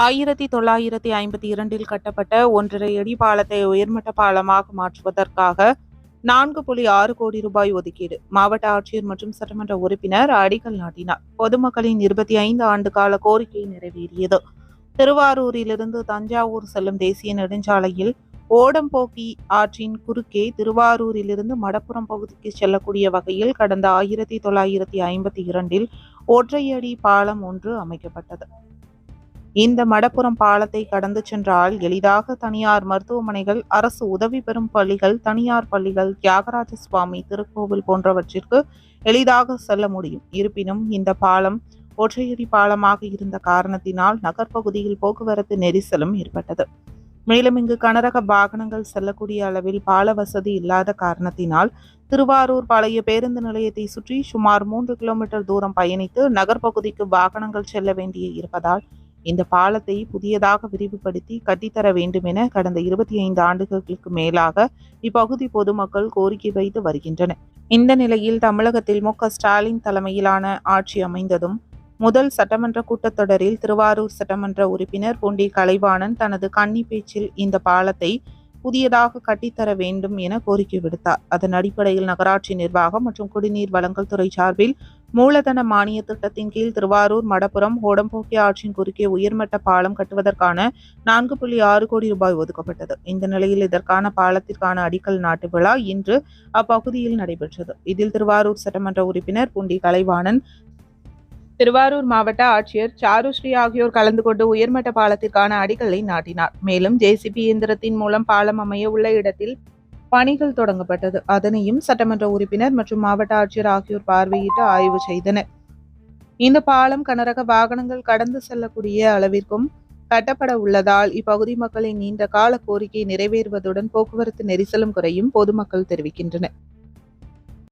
ஆயிரத்தி தொள்ளாயிரத்தி ஐம்பத்தி இரண்டில் கட்டப்பட்ட ஒன்றரை அடி பாலத்தை உயர்மட்ட பாலமாக மாற்றுவதற்காக நான்கு புள்ளி ஆறு கோடி ரூபாய் ஒதுக்கீடு மாவட்ட ஆட்சியர் மற்றும் சட்டமன்ற உறுப்பினர் அடிக்கல் நாட்டினார். பொதுமக்களின் இருபத்தி ஐந்து ஆண்டு கால கோரிக்கை நிறைவேறியது. திருவாரூரிலிருந்து தஞ்சாவூர் செல்லும் தேசிய நெடுஞ்சாலையில் ஓடம்போக்கி ஆற்றின் குறுக்கே திருவாரூரிலிருந்து மடப்புறம் பகுதிக்கு செல்லக்கூடிய வகையில் கடந்த ஆயிரத்தி தொள்ளாயிரத்தி ஐம்பத்தி இரண்டில் ஒற்றையடி பாலம் ஒன்று அமைக்கப்பட்டது. இந்த மடப்புறம் பாலத்தை கடந்து சென்றால் எளிதாக தனியார் மருத்துவமனைகள் அரசு உதவி பெறும் பள்ளிகள் தனியார் பள்ளிகள் தியாகராஜ சுவாமி திருக்கோவில் போன்றவற்றிற்கு எளிதாக செல்ல முடியும். இருப்பினும் இந்த பாலம் ஒற்றையடி பாலமாக இருந்த காரணத்தினால் நகர்ப்பகுதியில் போக்குவரத்து நெரிசலும் ஏற்பட்டது. மேலும் இங்கு கனரக வாகனங்கள் செல்லக்கூடிய அளவில் பால வசதி இல்லாத காரணத்தினால் திருவாரூர் பழைய பேருந்து நிலையத்தை சுற்றி சுமார் மூன்று கிலோமீட்டர் தூரம் பயணித்து நகர்ப்பகுதிக்கு வாகனங்கள் செல்ல வேண்டிய இருப்பதால் இந்த பாலத்தை புதியதாக விரிவுபடுத்தி கட்டித்தர வேண்டும் என கடந்த இருபத்தி ஐந்து ஆண்டுகளுக்கு மேலாக இப்பகுதி பொதுமக்கள் கோரிக்கை வைத்து வருகின்றனர் இந்த நிலையில் தமிழகத்தில் மு. ஸ்டாலின் தலைமையிலான ஆட்சி அமைந்ததும் முதல் சட்டமன்ற கூட்டத்தொடரில் திருவாரூர் சட்டமன்ற உறுப்பினர் பூண்டி கலைவாணன் தனது கன்னி பேச்சில் இந்த பாலத்தை புதியதாக கட்டித்தர வேண்டும் என கோரிக்கை விடுத்தார். அதன் அடிப்படையில் நகராட்சி நிர்வாகம் மற்றும் குடிநீர் வழங்கல் துறை சார்பில் மூலதன மானிய திட்டத்தின் கீழ் திருவாரூர் மடப்புறம் ஓடம்போக்கி ஆற்றின் குறுக்கே உயர்மட்ட பாலம் கட்டுவதற்கான நான்கு புள்ளி ஆறு கோடி ரூபாய் ஒதுக்கப்பட்டது. இந்த நிலையில் இதற்கான பாலத்திற்கான அடிக்கல் நாட்டு விழா இன்று அப்பகுதியில் நடைபெற்றது. இதில் திருவாரூர் சட்டமன்ற உறுப்பினர் புண்டி கலைவாணன் திருவாரூர் மாவட்ட ஆட்சியர் சாருஸ்ரீ ஆகியோர் கலந்து கொண்டு உயர்மட்ட பாலத்திற்கான அடிக்கல்லை நாட்டினார். மேலும் ஜேசிபி இயந்திரத்தின் மூலம் பாலம் அமைய உள்ள இடத்தில் பணிகள் தொடங்கப்பட்டது. அதனையும் சட்டமன்ற உறுப்பினர் மற்றும் மாவட்ட ஆட்சியர் ஆகியோர் பார்வையிட்டு ஆய்வு செய்தனர். இந்த பாலம் கனரக வாகனங்கள் கடந்து செல்லக்கூடிய அளவிற்கும் கட்டப்பட உள்ளதால் இப்பகுதி மக்களின் நீண்ட கால கோரிக்கை நிறைவேறுவதுடன் போக்குவரத்து நெரிசலும் குறையும் பொதுமக்கள் தெரிவிக்கின்றனர்.